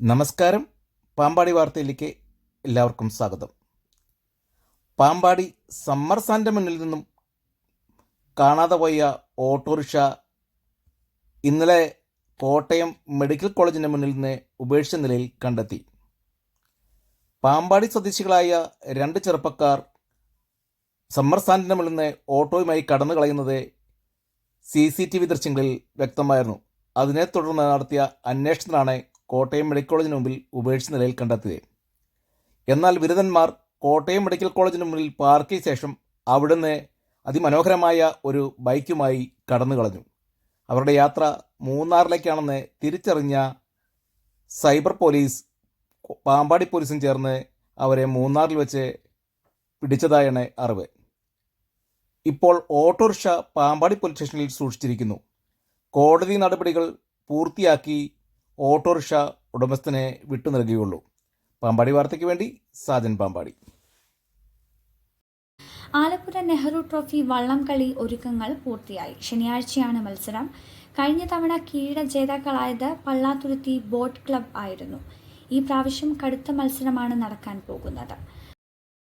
നമസ്കാരം. പാമ്പാടി വാർത്തയിലേക്ക് എല്ലാവർക്കും സ്വാഗതം. പാമ്പാടി സമ്മർ സാന്റെ മുന്നിൽ നിന്നും കാണാതെ പോയ ഓട്ടോറിക്ഷ ഇന്നലെ കോട്ടയം മെഡിക്കൽ കോളേജിന്റെ മുന്നിൽ നിന്ന് ഉപേക്ഷിച്ച നിലയിൽ കണ്ടെത്തി. പാമ്പാടി സ്വദേശികളായ രണ്ട് ചെറുപ്പക്കാർ സമ്മർ സ്റ്റാൻഡിന്റെ മുന്നിൽ നിന്ന് ഓട്ടോയുമായി കടന്നു കളയുന്നത് സി സി ടി വി ദൃശ്യങ്ങളിൽ വ്യക്തമായിരുന്നു. അതിനെ തുടർന്ന് നടത്തിയ അന്വേഷണത്തിലാണ് കോട്ടയം മെഡിക്കൽ കോളേജിന് മുമ്പിൽ ഉപേക്ഷിച്ച നിലയിൽ കണ്ടെത്തുക എന്നാൽ ബിരുദന്മാർ കോട്ടയം മെഡിക്കൽ കോളേജിന് മുന്നിൽ പാർക്ക് ചെയ്ത ശേഷം അവിടുന്ന് അതിമനോഹരമായ ഒരു ബൈക്കുമായി കടന്നു കളഞ്ഞു. അവരുടെ യാത്ര മൂന്നാറിലേക്കാണെന്ന് തിരിച്ചറിഞ്ഞ സൈബർ പോലീസ് പാമ്പാടി പോലീസും ചേർന്ന് അവരെ മൂന്നാറിൽ വെച്ച് പിടിച്ചതായാണ് അറിവ്. ഇപ്പോൾ ഓട്ടോറിക്ഷ പാമ്പാടി പോലീസ് സ്റ്റേഷനിൽ സൂക്ഷിച്ചിരിക്കുന്നു. കോടതി നടപടികൾ പൂർത്തിയാക്കി ഓട്ടോറിക്ഷ ഉടമസ്ഥനെ വിട്ടു നൽകുകയുള്ളൂ. പാമ്പാടി വാർത്തയ്ക്ക് വേണ്ടി സാജൻ പാമ്പാടി. ആലപ്പുഴ നെഹ്റു ട്രോഫി വള്ളംകളി ഒരുക്കങ്ങൾ പൂർത്തിയായി. ശനിയാഴ്ചയാണ് മത്സരം. കഴിഞ്ഞ തവണ കിരീട ജേതാക്കളായത് പള്ളാത്തുരുത്തി ബോട്ട് ക്ലബ് ആയിരുന്നു. ഈ പ്രാവശ്യം കടുത്ത മത്സരമാണ് നടക്കാൻ പോകുന്നത്.